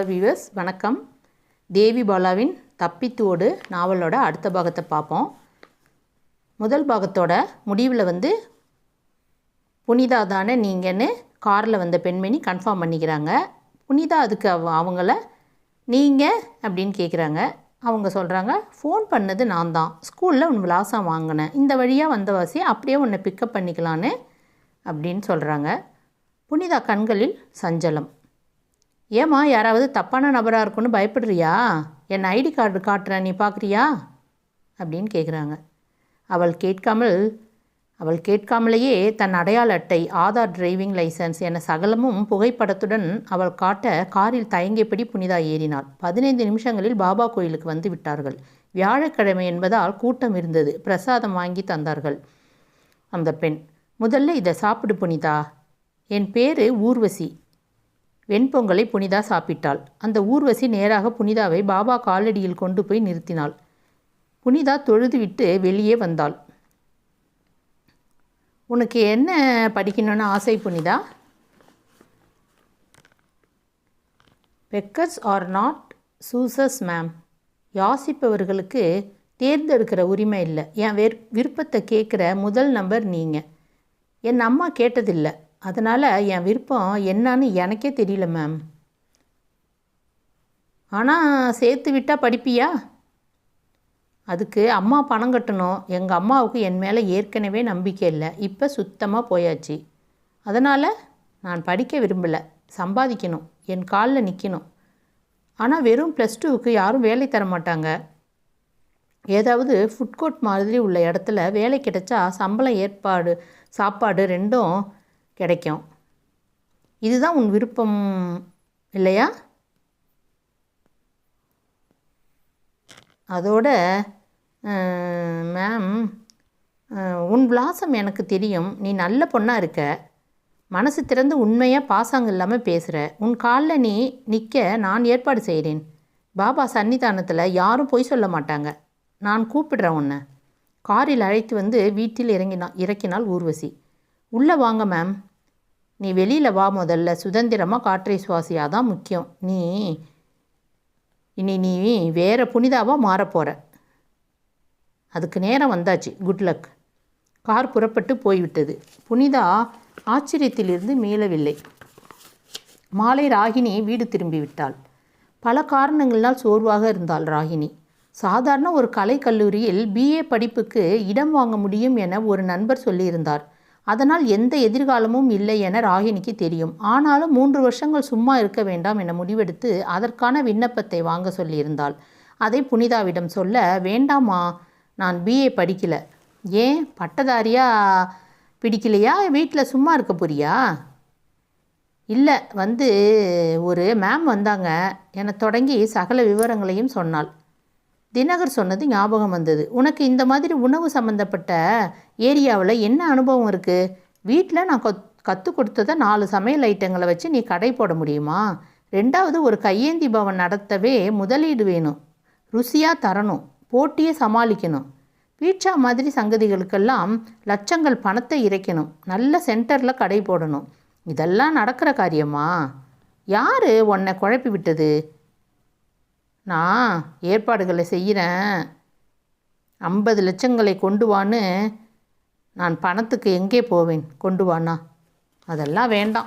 Hello viewers வணக்கம். தேவி பாலாவின் தப்பித்தோடு நாவலோட அடுத்த பாகத்தை பார்ப்போம். முதல் பாகத்தோட முடிவில் வந்து புனிதா தானே நீங்கன்னு காரில் வந்த பெண்மணி கன்ஃபார்ம் பண்ணிக்கிறாங்க. புனிதா அதுக்கு அவ அவங்கள நீங்கள் அப்படின்னு கேட்குறாங்க அவங்க சொல்கிறாங்க ஃபோன் பண்ணது நான் தான். ஸ்கூலில் உன் விலாசம் வாங்கினேன். இந்த வழியாக வந்தவாசி அப்படியே உன்னை பிக்கப் பண்ணிக்கலான்னு அப்படின்னு சொல்கிறாங்க புனிதா கண்களில் சஞ்சலம். ஏம்மா யாராவது தப்பான நபராக இருக்குன்னு பயப்படுறியா? என் ஐடி கார்டு காட்டுறேன் நீ பார்க்குறியா அப்படின்னு கேட்குறாங்க அவள் கேட்காமல் அவள் கேட்காமலேயே தன் அடையாள அட்டை ஆதார் டிரைவிங் லைசன்ஸ் என சகலமும் புகைப்படத்துடன் அவள் காட்ட காரில் தயங்கியபடி புனிதா ஏறினாள். பதினைந்து நிமிஷங்களில் பாபா கோயிலுக்கு வந்து விட்டார்கள். வியாழக்கிழமை என்பதால் கூட்டம் இருந்தது. பிரசாதம் வாங்கி தந்தார்கள் அந்த பெண். முதல்ல இதை சாப்பிடு புனிதா. என் பேரு ஊர்வசி. வெண்பொங்கலை புனிதா சாப்பிட்டாள். அந்த ஊர்வசி நேராக புனிதாவை பாபா காலடியில் கொண்டு போய் நிறுத்தினாள். புனிதா தொழுதுவிட்டு வெளியே வந்தாள். உனக்கு என்ன படிக்கணும்னு ஆசை புனிதா? பெக்கர்ஸ் ஆர் நாட் சூசஸ் மேம் யாசிப்பவர்களுக்கு தேர்ந்தெடுக்கிற உரிமை இல்லை. என் விருப்பத்தை கேட்குற முதல் நம்பர் நீங்கள் என் அம்மா கேட்டதில்லை. அதனால் என் விருப்பம் என்னன்னு எனக்கே தெரியல மேம் ஆனால் சேர்த்து விட்டால் படிப்பியா? அதுக்கு அம்மா பணம் கட்டணும். எங்கள் அம்மாவுக்கு என் மேலே ஏற்கனவே நம்பிக்கை இல்லை. இப்போ சுத்தமாக போயாச்சு. அதனால் நான் படிக்க விரும்பலை. சம்பாதிக்கணும். என் காலில் நிற்கணும் ஆனால் வெறும் ப்ளஸ் டூவுக்கு யாரும் வேலை தர மாட்டாங்க. ஏதாவது ஃபுட் கோர்ட் மாதிரி உள்ள இடத்துல வேலை கிடைச்சா சம்பளம் ஏற்பாடு சாப்பாடு ரெண்டும் கிடைக்கும். இதுதான் உன் விருப்பம் இல்லையா? அதோட மேம் உன் விலாசம் எனக்கு தெரியும். நீ நல்ல பொண்ணாக இருக்க. மனசு திறந்து உண்மையாக பாசாங்க இல்லாமல் பேசுகிற உன் காலில் நீ நிற்க நான் ஏற்பாடு செய்கிறேன் பாபா சன்னிதானத்தில் யாரும் பொய் சொல்ல மாட்டாங்க. நான் கூப்பிடுறேன் உன்னை. காரில் அழைத்து வந்து வீட்டில் இறங்கினா இறக்கினாள் ஊர்வசி. உள்ளே வாங்க மேம் நீ வெளியில் வா முதல்ல. சுதந்திரமாக காற்றை சுவாசியாக தான் முக்கியம். நீ இனி நீ வேறு புனிதாவாக மாறப்போகிற அதுக்கு நேரம் வந்தாச்சு. குட் லக் கார் புறப்பட்டு போய்விட்டது. புனிதா ஆச்சரியத்திலிருந்து மீளவில்லை. மாலை ராகினி வீடு திரும்பிவிட்டாள். பல காரணங்களால் சோர்வாக இருந்தாள் ராகினி. சாதாரண ஒரு கலைக்கல்லூரியில் பிஏ படிப்புக்கு இடம் வாங்க முடியும் என ஒரு நண்பர் சொல்லியிருந்தார். அதனால் எந்த எதிர்காலமும் இல்லை என ராகினிக்கு தெரியும். ஆனாலும் மூன்று வருஷங்கள் சும்மா இருக்க வேண்டாம் என முடிவெடுத்து அதற்கான விண்ணப்பத்தை வாங்க சொல்லியிருந்தாள். அதை புனிதாவிடம் சொல்ல வேண்டாமா நான் பிஏ படிக்கல. ஏன்? பட்டதாரியா? பிடிக்கலையா? வீட்டில் சும்மா இருக்க போறியா? இல்லை வந்து ஒரு மேம் வந்தாங்க. என தொடங்கி சகல விவரங்களையும் சொன்னாள். தினகர் சொன்னது ஞாபகம் வந்தது. உனக்கு இந்த மாதிரி உணவு சம்மந்தப்பட்ட ஏரியாவில் என்ன அனுபவம் இருக்குது வீட்டில் நான் கத் கற்றுக் கொடுத்ததை நாலு சமையல் ஐட்டங்களை வச்சு நீ கடை போட முடியுமா? ரெண்டாவது ஒரு கையேந்தி பவன் நடத்தவே முதலீடு வேணும். ருசியாக தரணும். போட்டியை சமாளிக்கணும். பீட்சா மாதிரி சங்கதிகளுக்கெல்லாம் லட்சங்கள் பணத்தை இறைக்கணும். நல்ல சென்டரில் கடை போடணும். இதெல்லாம் நடக்கிற காரியமா? யார் உன்னை குழப்பி விட்டது? நான் ஏற்பாடுகளை செய்கிறேன். ஐம்பது லட்சங்களை கொண்டு வான்னு நான் பணத்துக்கு எங்கே போவேன்? கொண்டு வாண்ணா. அதெல்லாம் வேண்டாம்.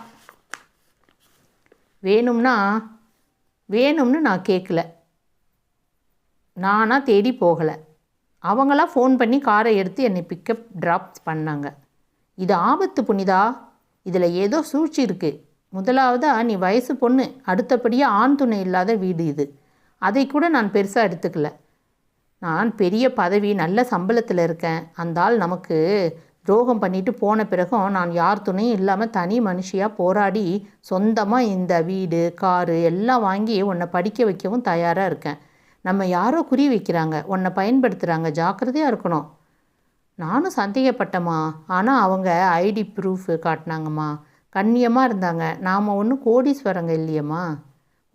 வேணும்னா வேணும்னு நான் கேட்கல. நானாக தேடி போகலை. அவங்களாம் ஃபோன் பண்ணி காரை எடுத்து என்னை பிக்கப் ட்ராப் பண்ணாங்க. இது ஆபத்து புனிதா. இதில் ஏதோ சூழ்ச்சி இருக்குது முதலாவதாக நீ வயசு பொண்ணு. அடுத்தபடியாக ஆண் துணை இல்லாத வீடு இது. அதை கூட நான் பெருசாக எடுத்துக்கல. நான் பெரிய பதவி நல்ல சம்பளத்தில் இருக்கேன். அந்த ஆள் நமக்கு துரோகம் பண்ணிட்டு போன பிறகும் நான் யார் துணையும் இல்லாமல் தனி மனுஷியாக போராடி சொந்தமாக இந்த வீடு காரு எல்லாம் வாங்கி உன்னை படிக்க வைக்கவும் தயாராக இருக்கேன். நம்ம யாரோ குறி வைக்கிறாங்க. உன்னை பயன்படுத்துகிறாங்க ஜாக்கிரதையாக இருக்கணும். நானும் சந்தேகப்பட்டம்மா. ஆனால் அவங்க ஐடி ப்ரூஃபு காட்டினாங்கம்மா. கண்ணியமாக இருந்தாங்க. நாம் ஒன்றும் கோடீஸ்வரங்க இல்லையம்மா.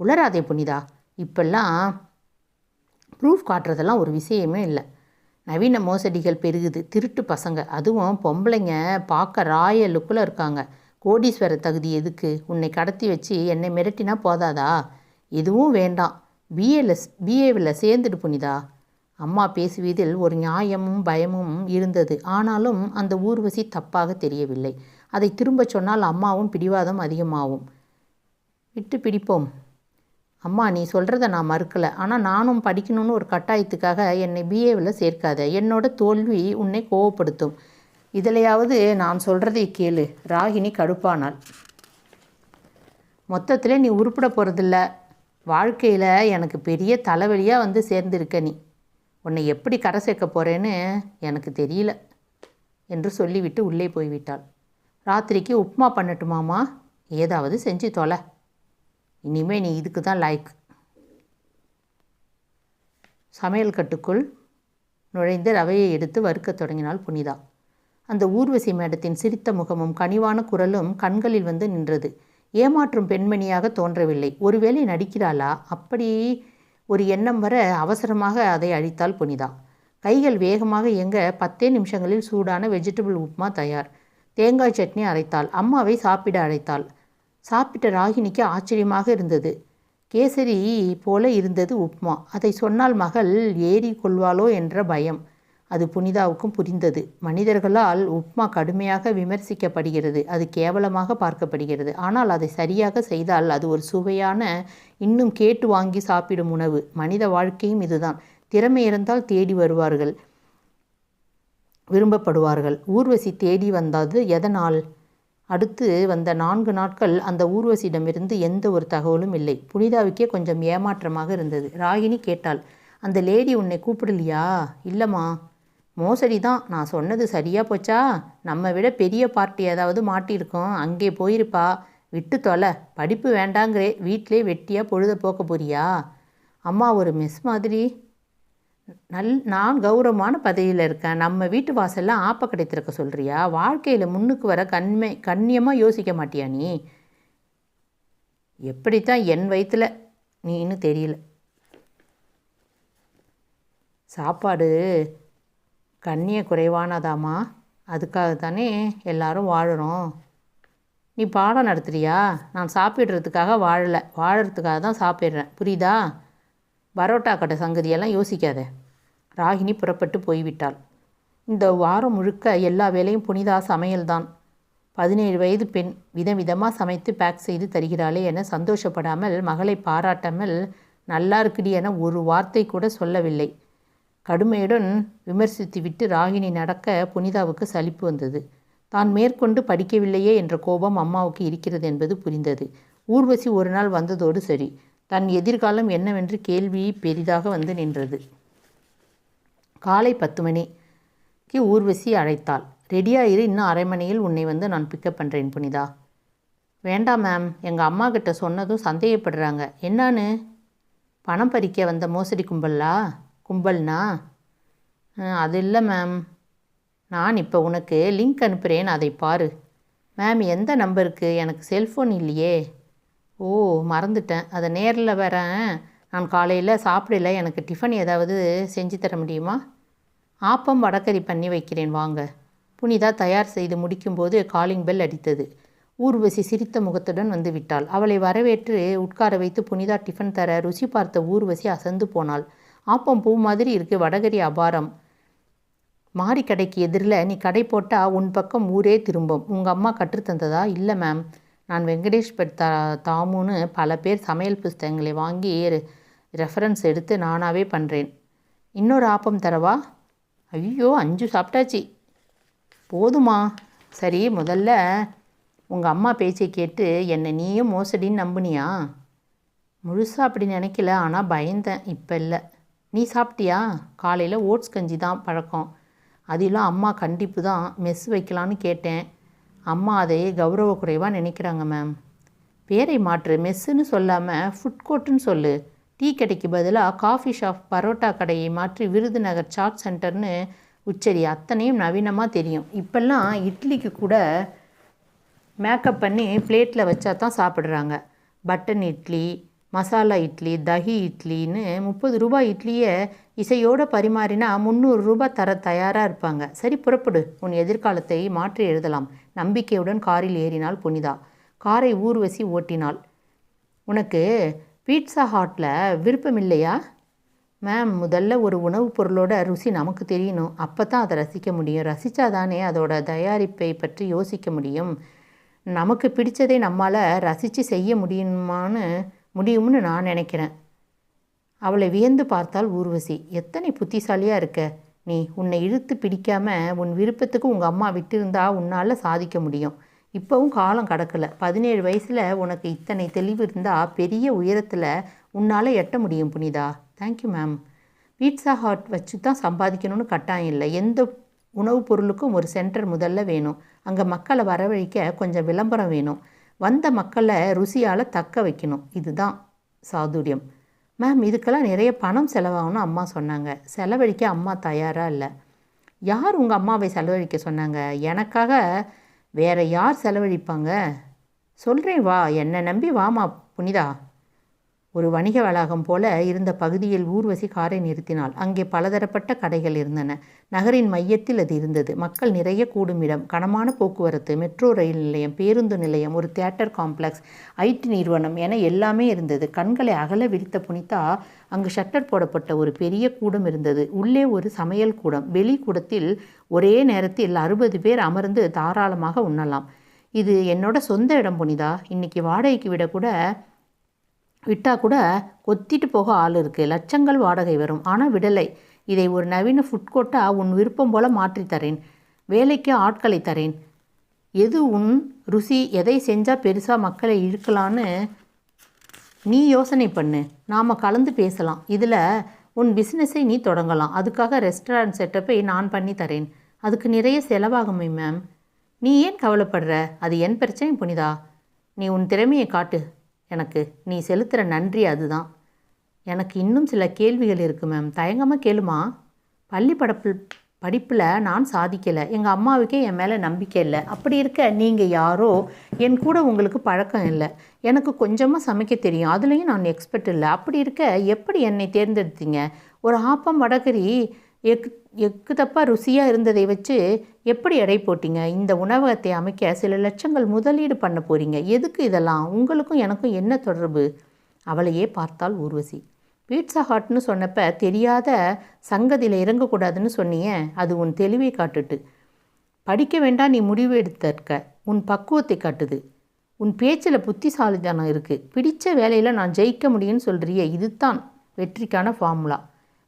உளராதே புனிதா. இப்பெல்லாம் ப்ரூஃப் காட்டுறதெல்லாம் ஒரு விஷயமே இல்லை. நவீன மோசடிகள் பெருகுது. திருட்டு பசங்க. அதுவும் பொம்பளைங்க பார்க்க ராய லுக்கில் இருக்காங்க. கோடீஸ்வர தகுதி எதுக்கு? உன்னை கடத்தி வச்சு என்னை மிரட்டினா போதாதா? எதுவும் வேண்டாம். பிஏல பிஏவில் சேர்ந்துட்டு புனிதா. அம்மா பேசுவதில் ஒரு நியாயமும் பயமும் இருந்தது. ஆனாலும் அந்த ஊர்வசி தப்பாக தெரியவில்லை. அதை திரும்ப சொன்னால் அம்மாவும் பிடிவாதம் அதிகமாகும். விட்டு பிடிப்போம். அம்மா நீ சொல்கிறத நான் மறுக்கலை. ஆனால் நானும் படிக்கணும்னு ஒரு கட்டாயத்துக்காக என்னை பிஏவில் சேர்க்காத. என்னோட தோல்வி உன்னை கோவப்படுத்தும். இதிலையாவது நான் சொல்கிறதை கேளு. ராகினி கடுப்பானாள். மொத்தத்தில் நீ உருப்பிட போகிறதில்ல வாழ்க்கையில் எனக்கு பெரிய தலைவலியாக வந்து சேர்ந்திருக்க நீ. உன்னை எப்படி கரை சேர்க்க போகிறேன்னு எனக்கு தெரியல என்று சொல்லிவிட்டு உள்ளே போய்விட்டாள். ராத்திரிக்கு உப்புமா பண்ணட்டுமாமா ஏதாவது செஞ்சு தொலை. இனிமேல் நீ இதுக்கு தான் லாய்க்கு சமையல் கட்டுக்குள் நுழைந்து ரவையை எடுத்து வறுக்கத் தொடங்கினாள் புனிதா. அந்த ஊர்வசி மேடத்தின் சிரித்த முகமும் கனிவான குரலும் கண்களில் வந்து நின்றது. ஏமாற்றும் பெண்மணியாக தோன்றவில்லை. ஒருவேளை நடிக்கிறாளா? அப்படி ஒரு எண்ணம் வர அவசரமாக அதை அழித்தாள் புனிதா. கைகள் வேகமாக இயங்க பத்தே நிமிஷங்களில் சூடான வெஜிடபிள் உப்புமா தயார். தேங்காய் சட்னி அரைத்தாள். அம்மாவை சாப்பிட அழைத்தாள். சாப்பிட்ட ராகினிக்கு ஆச்சரியமாக இருந்தது. கேசரி போல இருந்தது உப்மா. அதை சொன்னால் மகள் ஏறி கொள்வாளோ என்ற பயம். அது புனிதாவுக்கும் புரிந்தது. மனிதர்களால் உப்மா கடுமையாக விமர்சிக்கப்படுகிறது. அது கேவலமாக பார்க்கப்படுகிறது. ஆனால் அதை சரியாக செய்தால் அது ஒரு சுவையான இன்னும் கேட்டு வாங்கி சாப்பிடும் உணவு. மனித வாழ்க்கையும் இதுதான். திறமை இருந்தால் தேடி வருவார்கள் விரும்பப்படுவார்கள். ஊர்வசி தேடி வந்தது எதனால்? அடுத்து வந்த நான்கு நாட்கள் அந்த ஊர்வசியிடமிருந்து எந்த ஒரு தகவலும் இல்லை. புனிதாவுக்கே கொஞ்சம் ஏமாற்றமாக இருந்தது. ராகினி கேட்டாள் அந்த லேடி உன்னை கூப்பிடலையா? இல்லைம்மா மோசடி தான் நான் சொன்னது சரியாக போச்சா? நம்ம விட பெரிய பார்ட்டி ஏதாவது மாட்டியிருக்கோம். அங்கே போயிருப்பா. விட்டு தொலை. படிப்பு வேண்டாங்கிறே. வீட்டிலே வெட்டியாக பொழுத போக்க போறியா? அம்மா ஒரு மிஸ் மாதிரி. நல் நான் கௌரவமான பதவியில் இருக்கேன். நம்ம வீட்டு வாசலில் ஆப்ப கிடைத்திருக்க சொல்கிறியா வாழ்க்கையில் முன்னுக்கு வர கண்மை கண்ணியமாக யோசிக்க மாட்டியா நீ? எப்படித்தான் என் வயிற்றில் நீன்னு தெரியல. சாப்பாடு கண்ணிய குறைவானதாம்மா அதுக்காக தானே எல்லாரும் வாழறோம். நீ பாடம் நடத்துறியா? நான் சாப்பிட்றதுக்காக வாழலை. வாழறதுக்காக தான் சாப்பிட்றேன். புரியுதா? பரோட்டா கடை சங்கதியெல்லாம் யோசிக்காத. ராகினி புறப்பட்டு போய்விட்டாள். இந்த வாரம் முழுக்க எல்லா வேலையும் புனிதா சமையல்தான். பதினேழு வயது பெண் விதவிதமாக சமைத்து பேக் செய்து தருகிறாளே என சந்தோஷப்படாமல் மகளை பாராட்டாமல் நல்லா இருக்குடி என ஒரு வார்த்தை கூட சொல்லவில்லை. கடுமையுடன் விமர்சித்துவிட்டு ராகினி நடக்க புனிதாவுக்கு சலிப்பு வந்தது. தான் மேற்கொண்டு படிக்கவில்லையே என்ற கோபம் அம்மாவுக்கு இருக்கிறது என்பது புரிந்தது. ஊர்வசி ஒரு நாள் வந்ததோடு சரி. தன் எதிர்காலம் என்னவென்று கேள்வி பெரிதாக வந்து நின்றது. காலை பத்து மணிக்கு ஊர்வசி அழைத்தாள். ரெடியாயிரு இன்னும் அரை மணியில் உன்னை வந்து நான் பிக்கப் பண்ணுறேன் புனிதா. வேண்டாம் மேம் எங்கள் அம்மா கிட்ட சொன்னதும் சந்தேகப்படுறாங்க. என்னான்னு? பணம் பறிக்க வந்த மோசடி கும்பலா? கும்பல்னா? அது இல்லை மேம் நான் இப்போ உனக்கு லிங்க் அனுப்புகிறேன் அதை பாரு. மேம் எந்த நம்பருக்கு எனக்கு செல்ஃபோன் இல்லையே. ஓ மறந்துட்டேன். அதை நேரில் வரேன் நான் காலையில் சாப்பிடல. எனக்கு டிஃபன் ஏதாவது செஞ்சு தர முடியுமா? ஆப்பம் வடக்கறி பண்ணி வைக்கிறேன் வாங்க. புனிதா தயார் செய்து முடிக்கும்போது காலிங் பெல் அடித்தது. ஊர்வசி சிரித்த முகத்துடன் வந்து விட்டாள். அவளை வரவேற்று உட்கார வைத்து புனிதா டிஃபன் தர ருசி பார்த்த ஊர்வசி அசந்து போனாள். ஆப்பம் பூ மாதிரி இருக்கு வடகரி அபாரம். மாரி கடைக்கு எதிரில் நீ கடை போட்டால் உன் பக்கம் ஊரே திரும்பும். உங்கள் அம்மா கற்றுத்தந்ததா? இல்லை மேம் நான் வெங்கடேஷ் பட் தா தாமுன்னு பல பேர் சமையல் புஸ்தகங்களை வாங்கி ரெஃபரன்ஸ் எடுத்து நானாகவே பண்ணுறேன் இன்னொரு ஆப்பம் தரவா? ஐயோ அஞ்சு சாப்பிட்டாச்சு. போதுமா? சரி முதல்ல உங்கள் அம்மா பேச்சை கேட்டு என்னை நீயும் மோசடின்னு நம்புனியா? முழுசாக அப்படி நினைக்கல ஆனால் பயந்தேன் இப்போ இல்லை. நீ சாப்பிட்டியா? காலையில் ஓட்ஸ் கஞ்சி தான் பழக்கம். அதிலும் அம்மா கண்டிப்பு தான் மெஸ் வைக்கலான்னு கேட்டேன். அம்மா அதை கௌரவ குறைவாக நினைக்கிறாங்க மேம் பேரை மாற்று மெஸ்ஸுன்னு சொல்லாமல் ஃபுட் கோர்ட்டுன்னு சொல்லு. டீ கடைக்கு பதிலாக காஃபி ஷாப் பரோட்டா கடையை மாற்றி விருதுநகர் சாட் சென்டர்னு உச்சரி. அத்தனையும் நவீனமாக தெரியும். இப்போல்லாம் இட்லிக்கு கூட மேக்கப் பண்ணி பிளேட்டில் வச்சா தான் சாப்பிட்றாங்க. பட்டன் இட்லி மசாலா இட்லி தஹி இட்லின்னு முப்பது ரூபாய் இட்லியை இசையோடு பரிமாறினா முந்நூறு ரூபாய் தர தயாராக இருப்பாங்க. சரி புறப்படு. உன் எதிர்காலத்தை மாற்றி எழுதலாம். நம்பிக்கையுடன் காரில் ஏறினாள் புனிதா. காரை ஊர்வசி ஓட்டினாள். உனக்கு பீட்சா ஹாட்டில் விருப்பம் இல்லையா மேம் முதல்ல ஒரு உணவுப் பொருளோட ருசி நமக்கு தெரியணும். அப்போ தான் அதை ரசிக்க முடியும். ரசித்தா தானே அதோட தயாரிப்பை பற்றி யோசிக்க முடியும். நமக்கு பிடிச்சதை நம்மால் ரசித்து செய்ய முடியுமான்னு முடியும்னு நான் நினைக்கிறேன். அவளை வியந்து பார்த்தால் ஊர்வசி. எத்தனை புத்திசாலியாக இருக்க. நீ உன்னை இழுத்து பிடிக்காம உன் விருப்பத்துக்கு உங்கள் அம்மா விட்டிருந்தா உன்னால் சாதிக்க முடியும். இப்போவும் காலம் கடக்கலை. பதினேழு வயசில் உனக்கு இத்தனை தெளிவு இருந்தால் பெரிய உயரத்தில் உன்னால் எட்ட முடியும் Punitha. Thank you ma'am pizza hut வச்சு தான் சம்பாதிக்கணும்னு கட்டாயம் இல்லை. எந்த உணவுப் பொருளுக்கும் ஒரு சென்டர் முதல்ல வேணும். அங்கே மக்களை வரவழைக்க கொஞ்சம் விளம்பரம் வேணும். வந்த மக்களை ருசியால் தக்க வைக்கணும். இதுதான் சாதுரியம். மேம் இதுக்கெல்லாம் நிறைய பணம் செலவாகணும்னு அம்மா சொன்னாங்க. செலவழிக்க அம்மா தயாராக இல்லை. யார் உங்கள் அம்மாவை செலவழிக்க சொன்னாங்க? எனக்காக வேற யார் செலவழிப்பாங்க? சொல்கிறேன் வா என்னை நம்பி வாமா புனிதா. ஒரு வணிக வளாகம் போல இருந்த பகுதியில் ஊர்வசி காரை நிறுத்தினாள். அங்கே பலதரப்பட்ட கடைகள் இருந்தன. நகரின் மையத்தில் அது இருந்தது. மக்கள் நிறைய கூடும் இடம். கனமான போக்குவரத்து மெட்ரோ ரயில் நிலையம் பேருந்து நிலையம் ஒரு தியேட்டர் காம்ப்ளெக்ஸ் ஐடி நிறுவனம் என எல்லாமே இருந்தது. கண்களை அகல விரித்த புனிதா அங்கு ஷட்டர் போடப்பட்ட ஒரு பெரிய கூடம் இருந்தது. உள்ளே ஒரு சமையல் கூடம். வெளி கூடத்தில் ஒரே நேரத்தில் அறுபது பேர் அமர்ந்து தாராளமாக உண்ணலாம். இது என்னோட சொந்த இடம் புனிதா. இன்னைக்கு வாடகைக்கு விட கூட விட்டால் கூட கொத்திட்டு போக ஆள் இருக்குது லட்சங்கள் வாடகை வரும். ஆனால் விடலை. இதை ஒரு நவீன ஃபுட் கோர்ட்டாக உன் விருப்பம் போல மாற்றி தரேன். வேலைக்கு ஆட்களை தரேன். எது உன் ருசி? எதை செஞ்சால் பெருசாக மக்களை இழுக்கலான்னு நீ யோசனை பண்ணு. நாம் கலந்து பேசலாம். இதில் உன் பிஸ்னஸை நீ தொடங்கலாம். அதுக்காக ரெஸ்டாரண்ட் செட்டப்பை நான் பண்ணி தரேன். அதுக்கு நிறைய செலவாகுமே மேம் நீ ஏன் கவலைப்படுற? அது என் பிரச்சனை புனிதா. நீ உன் திறமையை காட்டு. எனக்கு நீ செலுத்துகிற நன்றி அதுதான். எனக்கு இன்னும் சில கேள்விகள் இருக்குது மேம் தயங்கமாக கேளுமா? பள்ளி படப்பு படிப்பில் நான் சாதிக்கலை. எங்கள் அம்மாவுக்கே என் மேலே நம்பிக்கை இல்லை. அப்படி இருக்க நீங்கள் யாரோ? என் கூட உங்களுக்கு பழக்கம் இல்லை. எனக்கு கொஞ்சமாக சமைக்க தெரியும். அதுலேயும் நான் எக்ஸ்பர்ட் இல்லை. அப்படி இருக்க எப்படி என்னை தேர்ந்தெடுத்தீங்க? ஒரு ஆப்பம் வடகரி எக்கு எக்கு தப்பாக ருசியாக இருந்ததை வச்சு எப்படி எடை போட்டீங்க? இந்த உணவகத்தை அமைக்க சில லட்சங்கள் முதலீடு பண்ண போகிறீங்க எதுக்கு இதெல்லாம்? உங்களுக்கும் எனக்கும் என்ன தொடர்பு? அவளையே பார்த்தாள் ஊர்வசி. பீட்சா ஹாட்னு சொன்னப்ப தெரியாத சங்கதியில் இறங்கக்கூடாதுன்னு சொன்னியே அது உன் தெளிவை காட்டுட்டு. படிக்க வேண்டாம் நீ முடிவு எடுத்திருக்க. உன் பக்குவத்தை காட்டுது. உன் பேச்சில் புத்திசாலித்தனம் இருக்குது பிடித்த வேலையில் நான் ஜெயிக்க முடியும்னு சொல்கிறியே இதுதான் வெற்றிக்கான ஃபார்முலா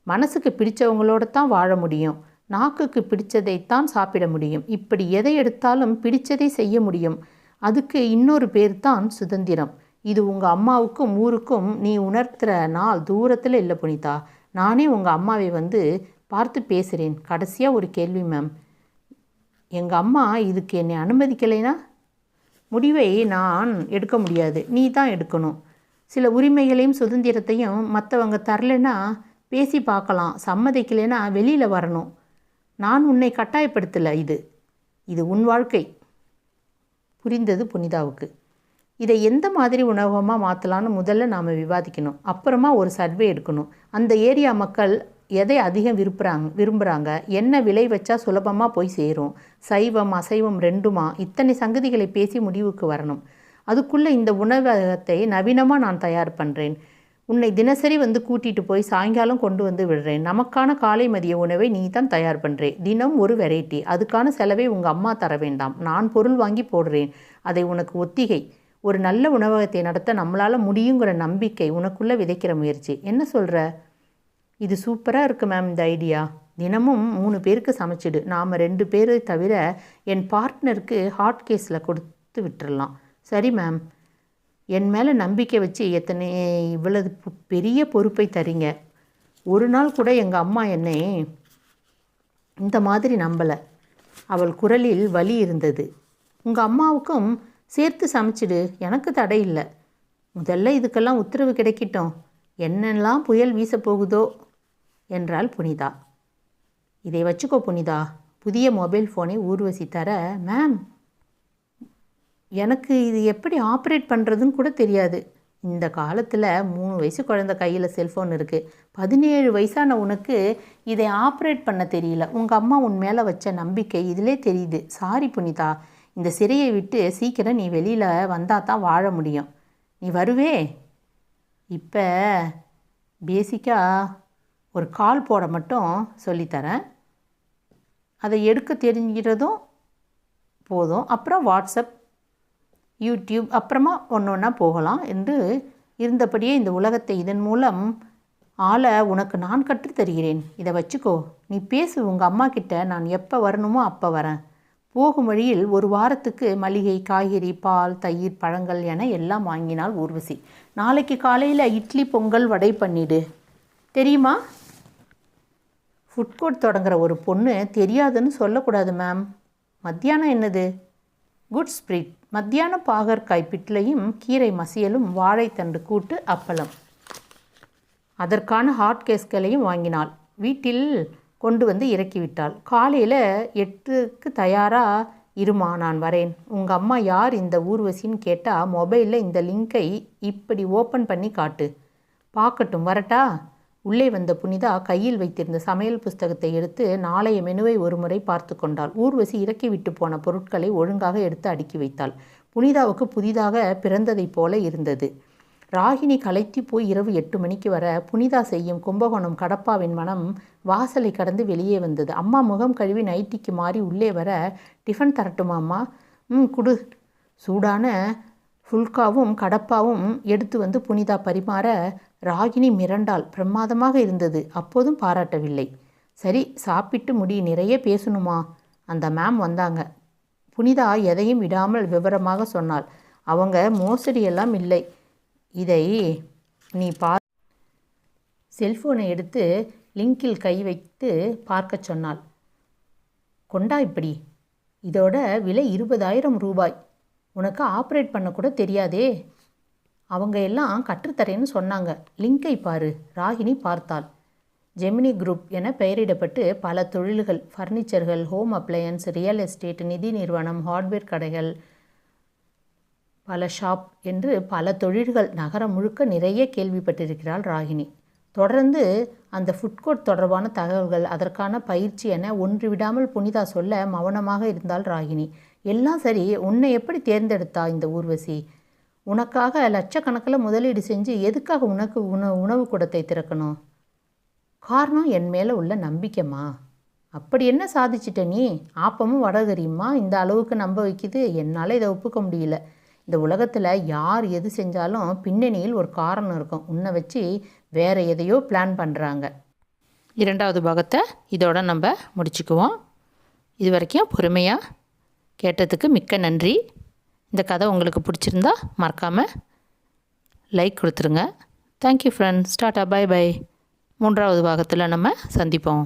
மனசுக்கு பிடிச்சவங்களோடு தான் வாழ முடியும். நாக்குக்கு பிடிச்சதைத்தான் சாப்பிட முடியும். இப்படி எதை எடுத்தாலும் பிடிச்சதை செய்ய முடியும். அதுக்கு இன்னொரு பேர் தான் சுதந்திரம். இது உங்கள் அம்மாவுக்கும் ஊருக்கும் நீ உணர்த்துற நாள் தூரத்தில் இல்லை புனிதா. நானே உங்கள் அம்மாவை வந்து பார்த்து பேசுகிறேன் கடைசியாக ஒரு கேள்வி மேம் எங்கள் அம்மா இதுக்கு என்னை அனுமதிக்கலைனா? முடிவை நான் எடுக்க முடியாது. நீ தான் எடுக்கணும். சில உரிமைகளையும் சுதந்திரத்தையும் மற்றவங்க தரலைன்னா பேசி பார்க்கலாம். சம்மதிக்கலைன்னா வெளியில் வரணும். நான் உன்னை கட்டாயப்படுத்தலை இது. இது உன் வாழ்க்கை. புரிந்தது புனிதாவுக்கு. இதை எந்த மாதிரி உணவகமாக மாற்றலான்னு முதல்ல நாம் விவாதிக்கணும். அப்புறமா ஒரு சர்வே எடுக்கணும். அந்த ஏரியா மக்கள் எதை அதிகம் விரும்புகிறாங்க விரும்புகிறாங்க என்ன விலை வச்சா சுலபமாக போய் சேரும்? சைவம் அசைவம் ரெண்டுமா? இத்தனை சங்கதிகளை பேசி முடிவுக்கு வரணும். அதுக்குள்ளே இந்த உணவகத்தை நவீனமாக நான் தயார் பண்ணுறேன் உன்னை தினசரி வந்து கூட்டிகிட்டு போய் சாயங்காலம் கொண்டு வந்து விடுறேன். நமக்கான காலை மதிய உணவை நீ தான் தயார் பண்ணுறேன் தினம் ஒரு வெரைட்டி. அதுக்கான செலவை உங்கள் அம்மா தர வேண்டாம். நான் பொருள் வாங்கி போடுறேன். அதை உனக்கு ஒத்திகை. ஒரு நல்ல உணவகத்தை நடத்த நம்மளால் முடியுங்கிற நம்பிக்கை உனக்குள்ளே விதைக்கிற முயற்சி. என்ன சொல்கிற இது சூப்பராக இருக்குது மேம் இந்த ஐடியா தினமும் மூணு பேருக்கு சமைச்சிடு. நாம் ரெண்டு பேரை தவிர என் பார்ட்னருக்கு ஹாட் கேஸில் கொடுத்து விட்டுடலாம் சரி மேம் என் மேலே நம்பிக்கை வச்சு எத்தனை இவ்வளவு பெரிய பொறுப்பை தரீங்க. ஒரு நாள் கூட எங்கள் அம்மா என்னை இந்த மாதிரி நம்பலை. அவள் குரலில் வலி இருந்தது. உங்கள் அம்மாவுக்கும் சேர்த்து சமைச்சிடு எனக்கு தடை இல்லை. முதல்ல இதுக்கெல்லாம் உத்தரவு கிடைக்கட்டும். என்னெல்லாம் புயல் வீசப்போகுதோ போகுதோ என்றாள் புனிதா. இதை வச்சுக்கோ புனிதா புதிய மொபைல் ஃபோனை ஊர்வசி தர மேம் எனக்கு இது எப்படி ஆப்ரேட் பண்ணுறதுன்னு கூட தெரியாது. இந்த காலத்தில் மூணு வயசு குழந்தை கையில் செல்ஃபோன் இருக்குது பதினேழு வயசான உனக்கு இதை ஆப்ரேட் பண்ண தெரியல. உங்கள் அம்மா உன் மேலே வச்ச நம்பிக்கை இதிலே தெரியுது. சாரி புனிதா. இந்த சிறையை விட்டு சீக்கிரம் நீ வெளியில் வந்தால் தான் வாழ முடியும். நீ வருவே. இப்போ பேசிக்காக ஒரு கால் போட மட்டும் சொல்லித்தரேன். அதை எடுக்க தெரிஞ்சுக்கிறதும் போதும். அப்புறம் வாட்ஸ்அப் யூடியூப் அப்புறமா ஒன்று ஒன்றா போகலாம் என்று இருந்தபடியே இந்த உலகத்தை இதன் மூலம் ஆள உனக்கு நான் கற்றுத் தருகிறேன். இதை வச்சுக்கோ. நீ பேசு. உங்கள் அம்மா கிட்ட நான் எப்போ வரணுமோ அப்போ வரேன். போகும் வழியில் ஒரு வாரத்துக்கு மளிகை காய்கறி பால் தயிர் பழங்கள் என எல்லாம் வாங்கினால் ஊர்வசி. நாளைக்கு காலையில் இட்லி பொங்கல் வடை பண்ணிடு. தெரியுமா? ஃபுட் கோர்ட் தொடங்குற ஒரு பொண்ணு தெரியாதுன்னு சொல்லக்கூடாது மேம் மத்தியானம் என்னது? குட் ஸ்பிரிட் மத்தியானம் பாகற்காய் பிட்லையும் கீரை மசியலும் வாழைத்தண்டு கூட்டு அப்பளம். அதற்கான ஹாட் கேஸ்களையும் வாங்கினாள். வீட்டில் கொண்டு வந்து இறக்கிவிட்டாள். காலையில் எட்டுக்கு தயாராக இருமா நான் வரேன். உங்கள் அம்மா யார்? இந்த ஊர்வசின்னு கேட்டால் மொபைலில் இந்த லிங்கை இப்படி ஓப்பன் பண்ணி காட்டு. பார்க்கட்டும் வரட்டா? உள்ளே வந்த புனிதா கையில் வைத்திருந்த சமையல் புஸ்தகத்தை எடுத்து நாளைய மெனுவை ஒருமுறை பார்த்து கொண்டாள். ஊர்வசி இறக்கி விட்டு போன பொருட்களை ஒழுங்காக எடுத்து அடுக்கி வைத்தாள். புனிதாவுக்கு புதிதாக பிறந்ததைப் போல இருந்தது. ராகினி களைத்தி போய் இரவு எட்டு மணிக்கு வர புனிதா செய்யும் கும்பகோணம் கடப்பாவின் மனம் வாசலை கடந்து வெளியே வந்தது. அம்மா முகம் கழுவி நைட்டிக்கு மாறி உள்ளே வர டிஃபன் தரட்டுமாம்மா ம் குடு. சூடான ஃபுல்காவும் கடப்பாவும் எடுத்து வந்து புனிதா பரிமாற ராகினி மிரண்டாள் பிரமாதமாக இருந்தது. அப்போதும் பாராட்டவில்லை. சரி சாப்பிட்டு முடி நிறைய பேசணுமா? அந்த மேம் வந்தாங்க. புனிதா எதையும் விடாமல் விவரமாக சொன்னாள். அவங்க மோசடியெல்லாம் இல்லை. இதை நீ பா செல்ஃபோனை எடுத்து லிங்கில் கை வைத்து பார்க்கச் சொன்னாள். கொண்டா இப்படி? இதோட விலை இருபதாயிரம் ரூபாய். உனக்கு ஆப்ரேட் பண்ணக்கூட தெரியாதே. அவங்க எல்லாம் கற்றுத்தரேன்னு சொன்னாங்க. லிங்கை பாரு ராகினி பார்த்தாள். ஜெமினி குரூப் என பெயரிடப்பட்டு பல தொழில்கள் ஃபர்னிச்சர்கள் ஹோம் அப்ளையன்ஸ் ரியல் எஸ்டேட் நிதி நிறுவனம் ஹார்ட்வேர் கடைகள் பல ஷாப் என்று பல தொழில்கள் நகரம் முழுக்க நிறைய கேள்விப்பட்டிருக்கிறாள் ராகினி. தொடர்ந்து அந்த ஃபுட்கோர்ட் தொடர்பான தகவல்கள் அதற்கான பயிற்சி என ஒன்று விடாமல் புனிதா சொல்ல மௌனமாக இருந்தாள் ராகினி. எல்லாம் சரி உன்னை எப்படி தேர்ந்தெடுத்தா இந்த ஊர்வசி? உனக்காக லட்சக்கணக்கில் முதலீடு செஞ்சு எதுக்காக உனக்கு உண உணவு கூடத்தை திறக்கணும்? காரணம் என் மேலே உள்ள நம்பிக்கைமா அப்படி என்ன சாதிச்சிட்ட நீ? ஆப்பமும் வடகரியுமா இந்த அளவுக்கு நம்ப வைக்குது. என்னால் இதை ஒப்புக்க முடியல. இந்த உலகத்தில் யார் எது செஞ்சாலும் பின்னணியில் ஒரு காரணம் இருக்கும். உன்னை வச்சு வேறு எதையோ பிளான் பண்ணுறாங்க இரண்டாவது பாகத்தை இதோட நம்ம முடிச்சுக்குவோம். இது வரைக்கும் பொறுமையாக கேட்டதுக்கு மிக்க நன்றி. இந்த கதை உங்களுக்கு பிடிச்சிருந்தா மறக்காமல் லைக் கொடுத்துருங்க. Thank you friends tata bye bye மூன்றாவது பாகத்தில் நம்ம சந்திப்போம்.